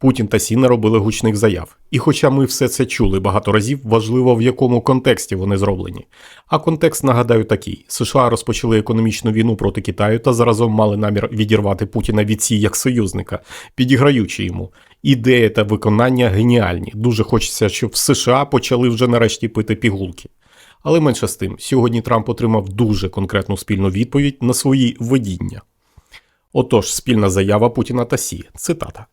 Путін та Сі не робили гучних заяв. І хоча ми все це чули багато разів, важливо в якому контексті вони зроблені. А контекст, нагадаю, такий: США розпочали економічну війну проти Китаю та заразом мали намір відірвати Путіна від Сі як союзника, підіграючи йому. Ідея та виконання геніальні. Дуже хочеться, щоб в США почали вже нарешті пити пігулки. Але менше з тим, сьогодні Трамп отримав дуже конкретну спільну відповідь на свої видіння. Отож, спільна заява Путіна та Сі. Цитата.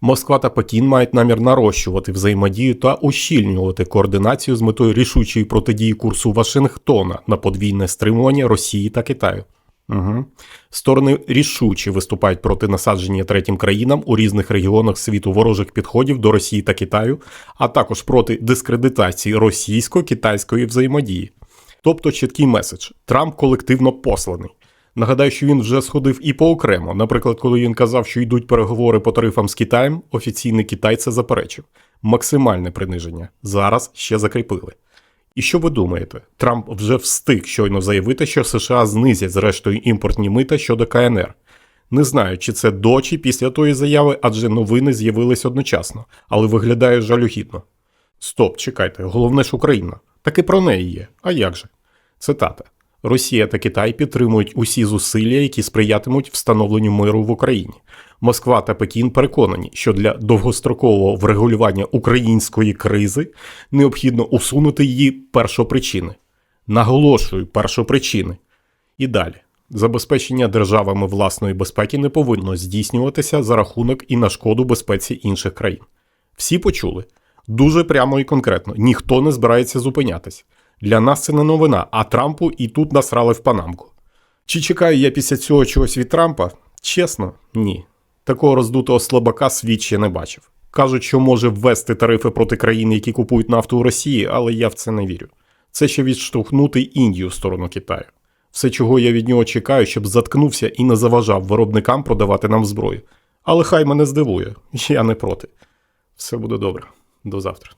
Москва та Пекін мають намір нарощувати взаємодію та ущільнювати координацію з метою рішучої протидії курсу Вашингтона на подвійне стримування Росії та Китаю. Угу. Сторони рішуче виступають проти насадження третім країнам у різних регіонах світу ворожих підходів до Росії та Китаю, а також проти дискредитації російсько-китайської взаємодії. Тобто чіткий меседж: Трамп колективно посланий. Нагадаю, що він вже сходив і поокремо. Наприклад, коли він казав, що йдуть переговори по тарифам з Китаєм, офіційний Китай це заперечив. Максимальне приниження. Зараз ще закріпили. І що ви думаєте? Трамп вже встиг щойно заявити, що США знизять зрештою імпортні мита щодо КНР. Не знаю, чи це до чи після тої заяви, адже новини з'явились одночасно, але виглядає жалюгідно. Стоп, чекайте, головне ж Україна. Таки про неї є. А як же? Цитата. Росія та Китай підтримують усі зусилля, які сприятимуть встановленню миру в Україні. Москва та Пекін переконані, що для довгострокового врегулювання української кризи необхідно усунути її першопричини. Наголошую, першопричини. І далі. Забезпечення державами власної безпеки не повинно здійснюватися за рахунок і на шкоду безпеці інших країн. Всі почули? Дуже прямо і конкретно. Ніхто не збирається зупинятись. Для нас це не новина, а Трампу і тут насрали в панамку. Чи чекаю я після цього чогось від Трампа? Чесно, ні. Такого роздутого слабака світ ще не бачив. Кажуть, що може ввести тарифи проти країн, які купують нафту у Росії, але я в це не вірю. Це ще відштовхнути Індію в сторону Китаю. Все, чого я від нього чекаю, щоб заткнувся і не заважав виробникам продавати нам зброю. Але хай мене здивує, я не проти. Все буде добре. До завтра.